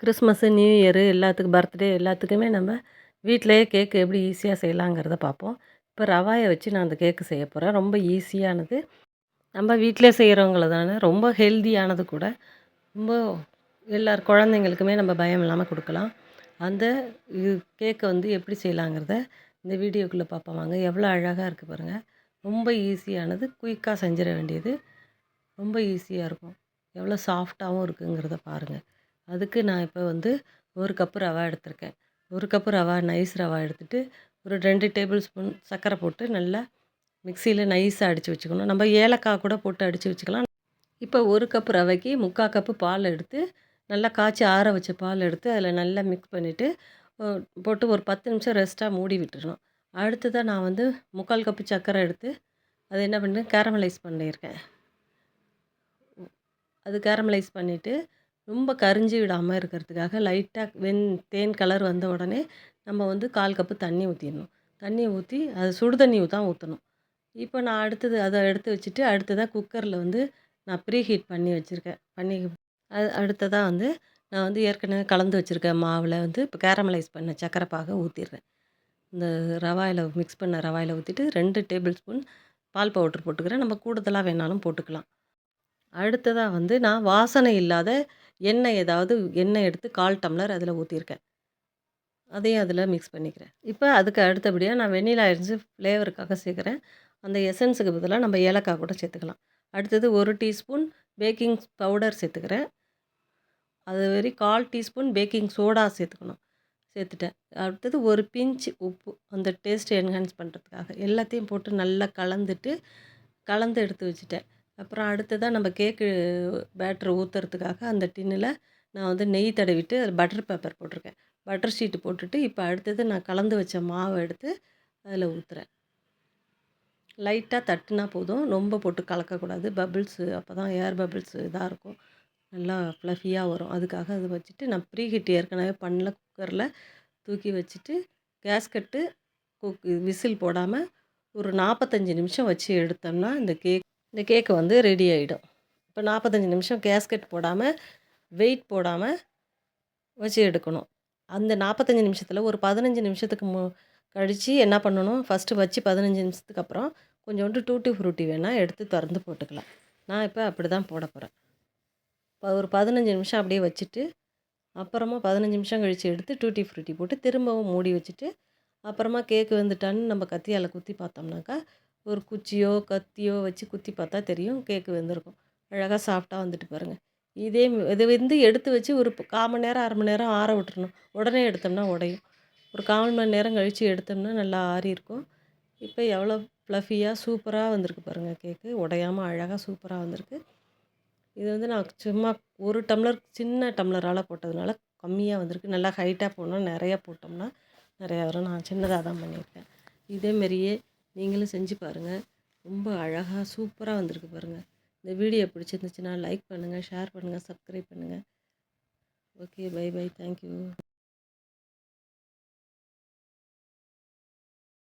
Christmas new year எல்லாத்துக்கும் birthday எல்லாத்துக்குமே நம்ம வீட்டிலேயே கேக்கு எப்படி ஈஸியாக செய்யலாங்கிறத பார்ப்போம். இப்போ ரவாயை வச்சு நான் அந்த கேக்கு செய்ய போகிறேன் ரொம்ப ஈஸியானது. நம்ம வீட்டிலே செய்கிறவங்கள தானே ரொம்ப ஹெல்தியானது கூட. ரொம்ப எல்லார் குழந்தைங்களுக்குமே நம்ம பயம் இல்லாமல் கொடுக்கலாம். அந்த இது கேக்கை வந்து எப்படி செய்யலாங்கிறத இந்த வீடியோக்குள்ளே பார்ப்போம். வாங்க எவ்வளோ அழகாக இருக்குது பாருங்கள் ரொம்ப ஈஸியானது. குயிக்காக செஞ்சிட வேண்டியது. ரொம்ப ஈஸியாக இருக்கும். எவ்வளோ சாஃப்டாகவும் இருக்குங்கிறத பாருங்கள் அதுக்கு நான் இப்போ வந்து ஒரு கப்பு ரவா எடுத்திருக்கேன். ஒரு கப்பு ரவா நைஸ் ரவா எடுத்துகிட்டு ஒரு ரெண்டு டேபிள் ஸ்பூன் சர்க்கரை போட்டு நல்லா மிக்சியில் நைஸாக அடித்து வச்சுக்கணும். நம்ம ஏலக்காய் கூட போட்டு அடித்து வச்சுக்கலாம். இப்போ ஒரு கப்பு ரவைக்கு முக்கால் கப்பு பால் எடுத்து நல்லா காய்ச்சி ஆற வச்ச பால் எடுத்து அதில் நல்லா மிக்ஸ் பண்ணிவிட்டு போட்டு ஒரு பத்து நிமிஷம் ரெஸ்ட்டாக மூடி விட்டுறணும். அடுத்ததாக நான் வந்து முக்கால் கப்பு சர்க்கரை எடுத்து அது என்ன பண்ணுறேன் கேரமலைஸ் பண்ணியிருக்கேன். அது கேரமலைஸ் பண்ணிவிட்டு ரொம்ப கரிஞ்சு விடாமல் இருக்கிறதுக்காக லைட்டாக வெண் தேன் கலர் வந்த உடனே நம்ம வந்து கால் கப்பு தண்ணி ஊற்றிடணும் தண்ணி ஊற்றி அது சுடு தண்ணி தான் ஊற்றணும் இப்போ நான் அடுத்தது அதை எடுத்து வச்சுட்டு அடுத்ததாக குக்கரில் வந்து நான் ப்ரீ ஹீட் பண்ணி வச்சுருக்கேன். பண்ணி அது அடுத்ததாக வந்து நான் வந்து ஏற்கனவே கலந்து வச்சுருக்க மாவில் வந்து இப்போ கேரமலைஸ் பண்ண சக்கரை ஊற்றிடுறேன் இந்த ரவாயில் மிக்ஸ் பண்ண ரவாயில் ஊற்றிட்டு ரெண்டு டேபிள் ஸ்பூன் பால் பவுட்ரு போட்டுக்கிறேன். நம்ம கூடுதலாக வேணாலும் போட்டுக்கலாம். அடுத்ததாக வந்து நான் வாசனை இல்லாத எண்ணெய் ஏதாவது எண்ணெய் எடுத்து கால் டம்ளர் அதில் ஊற்றிருக்கேன் அதையும் அதில் மிக்ஸ் பண்ணிக்கிறேன். இப்போ அதுக்கு அடுத்தபடியாக நான் வெண்ணிலா அரிஞ்சு ஃப்ளேவருக்காக சேர்க்குறேன். அந்த எசன்ஸுக்கு பதிலாக நம்ம ஏலக்காய் கூட சேர்த்துக்கலாம். அடுத்தது ஒரு டீஸ்பூன் பேக்கிங் பவுடர் சேர்த்துக்கிறேன். அது வரை கால் டீஸ்பூன் பேக்கிங் சோடா சேர்த்துக்கணும். சேர்த்துட்டேன். அடுத்தது ஒரு பிஞ்ச் உப்பு. அந்த டேஸ்ட்டை என்ஹான்ஸ் பண்ணுறதுக்காக எல்லாத்தையும் போட்டு நல்லா கலந்துட்டு கலந்து எடுத்து வச்சுட்டேன். அப்புறம் அடுத்ததாக நம்ம கேக்கு பேட்ரு ஊற்றுறதுக்காக அந்த டின்னில் நான் வந்து நெய் தடவிட்டு அதில் பட்டர் பேப்பர் போட்டிருக்கேன். பட்டர் ஷீட்டு போட்டுட்டு இப்போ அடுத்தது நான் கலந்து வச்ச மாவை எடுத்து அதில் ஊற்றுறேன் லைட்டாக தட்டுனா போதும். ரொம்ப போட்டு கலக்கக்கூடாது பபிள்ஸு அப்போ தான் ஏர் பபிள்ஸு இதாக இருக்கும். நல்லா ஃப்ளஃபியாக வரும். அதுக்காக அது வச்சுட்டு நான் ப்ரீ ஹீட் ஏற்கனவே பண்ணல. குக்கரில் தூக்கி வச்சுட்டு கேஸ் கட்டு குக் விசில் போடாமல் ஒரு நாற்பத்தஞ்சு நிமிஷம் வச்சு எடுத்தோம்னா இந்த கேக் இந்த கேக்கு வந்து ரெடி ஆகிடும் இப்போ நாற்பத்தஞ்சி நிமிஷம் கேஸ்கெட் போடாமல் வெயிட் போடாமல் வச்சு எடுக்கணும். அந்த நாற்பத்தஞ்சி நிமிஷத்தில் ஒரு பதினஞ்சு நிமிஷத்துக்கு மு கழித்து என்ன பண்ணணும்? ஃபஸ்ட்டு வச்சு பதினஞ்சு நிமிஷத்துக்கு அப்புறம் கொஞ்சோண்டு டூட்டி ஃப்ரூட்டி வேணால் எடுத்து திறந்து போட்டுக்கலாம். நான் இப்போ அப்படி தான் போட போகிறேன் இப்போ ஒரு பதினஞ்சு நிமிஷம் அப்படியே வச்சுட்டு அப்புறமா பதினஞ்சு நிமிஷம் கழித்து எடுத்து டூட்டி ஃப்ரூட்டி போட்டு திரும்பவும் மூடி வச்சுட்டு அப்புறமா கேக்கு வந்துட்டான்னு நம்ம கத்தியால் குத்தி பார்த்தோம்னாக்கா ஒரு குச்சியோ கத்தியோ வச்சு குத்தி பார்த்தா தெரியும் கேக்கு வெந்திருக்கும். அழகாக சாஃப்டாக வந்துட்டு பாருங்கள் இதே இது வந்து எடுத்து வச்சு ஒரு கால் மணி நேரம் அரை மணி நேரம் ஆற விட்டுறணும். உடனே எடுத்தோம்னா உடையும். ஒரு கால் மணி நேரம் கழித்து எடுத்தோம்னா நல்லா ஆறி இருக்கும். இப்போ எவ்வளோ ஃப்ளஃபியாக சூப்பராக வந்திருக்கு பாருங்கள் கேக்கு. உடையாமல் அழகாக சூப்பராக வந்திருக்கு. இது வந்து நான் சும்மா ஒரு டம்ளர் சின்ன டம்ளரால் போட்டதுனால கம்மியாக வந்திருக்கு. நல்லா ஹைட்டாக போனால் நிறையா போட்டோம்னா நிறையா வரும். நான் சின்னதாக தான் பண்ணியிருக்கேன். இதேமாரியே நீங்களும் செஞ்சு பாருங்கள் ரொம்ப அழகாக சூப்பராக வந்திருக்கு பாருங்கள் இந்த வீடியோ பிடிச்சிருந்துச்சுன்னா லைக் பண்ணுங்கள் ஷேர் பண்ணுங்கள் சப்ஸ்கிரைப் பண்ணுங்கள் ஓகே பை பை தேங்க்யூ